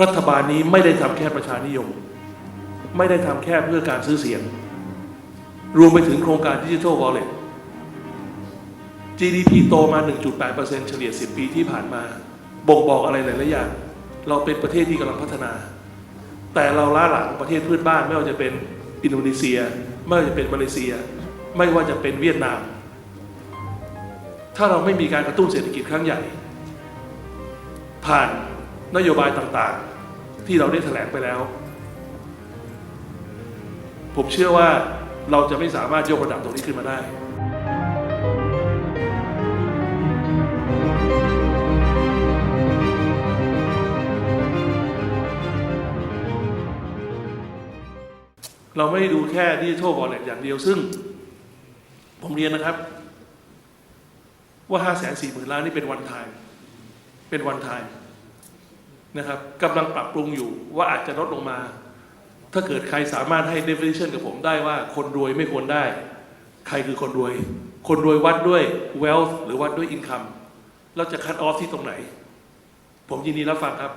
รัฐบาลนี้ไม่ได้ทำแค่ประชานิยม ไม่ได้ทำแค่เพื่อการซื้อเสียง รวมไปถึงโครงการดิจิทัลวอลเล็ต GDP โตมา 1.8%เฉลี่ย 10 ปีที่ผ่านมา บ่งบอกอะไรหลายๆอย่าง เราเป็นประเทศที่กำลังพัฒนา แต่เราล้าหลังประเทศเพื่อนบ้านไม่ว่าจะเป็นอินโดนีเซีย ไม่ว่าจะเป็นมาเลเซีย ไม่ว่าจะเป็นเวียดนาม ถ้าเราไม่มีการกระตุ้นเศรษฐกิจครั้งใหญ่ ผ่าน นโยบายต่างๆ ที่เราได้แถลงไปแล้ว ผมเชื่อว่าเราจะไม่สามารถยกระดับตรงนี้ขึ้นมาได้เราไม่ได้ดูแค่ดิจิทัลวอลเล็ตอย่างเดียวซึ่ง ผมเรียนนะครับ ว่า5 4 0 0 0 0ล้านนี่เป็นวันไทม์เป็นวันไทม์ นะครับกำลังปรับปรุงอยู่ว่าอาจจะลดลงมา ถ้าเกิดใครสามารถให้ definition กับผมได้ว่าคนรวยไม่ควรได้ ใครคือคนรวย คนรวยวัดด้วย wealth หรือวัดด้วย income เราจะ cut off ที่ตรงไหน ผมยินดีรับฟังครับ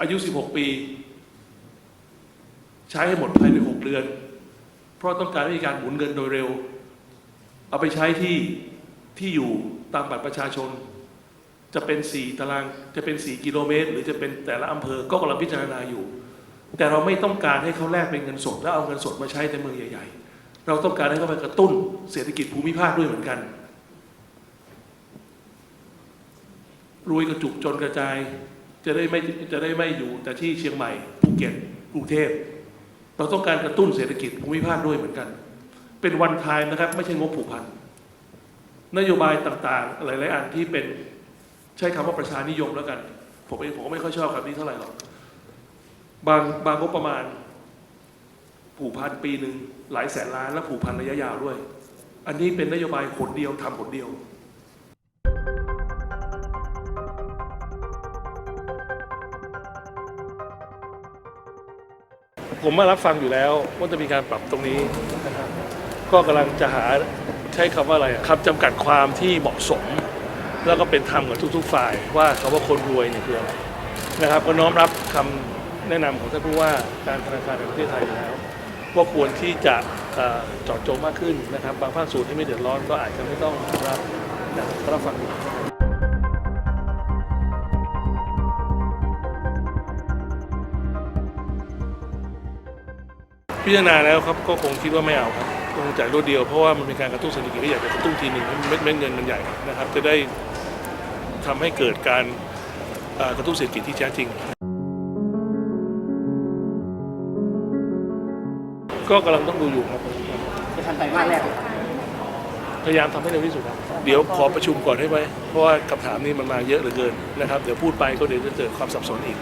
อายุ 16 ปี ใช้ให้หมดภายใน 6 เดือน เพราะต้องการให้มีการหมุนเงินโดยเร็ว เอาไปใช้ที่ที่อยู่ตามบัตรประชาชน จะเป็น 4 ตารางจะเป็น 4 กิโลเมตร หรือจะเป็นแต่ละอำเภอก็กำลังพิจารณาอยู่ แต่เราไม่ต้องการให้เขาแลกเป็นเงินสดแล้วเอาเงินสดมาใช้ในเมืองใหญ่ ๆ เราต้องการให้เขาไปกระตุ้นเศรษฐกิจภูมิภาคด้วยเหมือนกันรวยกระจุกจนกระจาย จะได้ไม่จะได้ไม่อยู่แต่ที่เชียงใหม่ภูเก็ตกรุงเทพเราต้องการกระตุ้นเศรษฐกิจภูมิภาคด้วยเหมือนกัน เป็นวันทายนะครับ ไม่ใช่งบผูกพันนโยบายต่างๆ หลายๆอันที่เป็น ใช้คำว่าประชานิยมแล้วกัน ผมเองผมก็ไม่ค่อยชอบคำนี้เท่าไหร่หรอกบางบางงบประมาณ ผูกพันปีหนึ่งหลายแสนล้านและผูกพันระยะยาวด้วย อันนี้เป็นนโยบายผลเดียวทำผลเดียวผมมารับฟังอยู่แล้วว่าจะมีการปรับตรงนี้นะครับก็กำลังจะหาใช้คำว่าอะไรคำจำกัดความที่เหมาะสม แล้วก็เป็นธรรมกับทุก ๆ ฝ่าย ว่าคำว่าคนรวยเนี่ยคืออะไรนะครับ ก็น้อมรับคำแนะนำของท่านผู้ว่าการธนาคารแห่งประเทศไทยอยู่แล้วว่าควรที่จะเจอดจงมากขึ้นนะครับ บางภาคส่วนที่ไม่เดือดร้อนก็อาจจะไม่ต้องรับนะรับฟังพิจารณาแล้วครับก็คงคิดว่าไม่เอาครับ คงจ่ายรวดเดียวเพราะว่ามันเป็นการกระตุ้นเศรษฐกิจก็อยากจะกระตุ้นทีหนึ่งให้เม็ดเม็ดเงินมันใหญ่นะครับ จะได้ทำให้เกิดการเอ่อกระตุ้นเศรษฐกิจที่แท้จริง ก็กำลังต้องดูอยู่ครับจะทันไตรมาสแรกเหรอครับพยายามทำให้เร็วที่สุดครับ เดี๋ยวขอประชุมก่อนให้ไหมเพราะว่าคำถามนี้มันมาเยอะเหลือเกินนะครับ เดี๋ยวพูดไปก็เดี๋ยวจะเกิดความสับสนอีก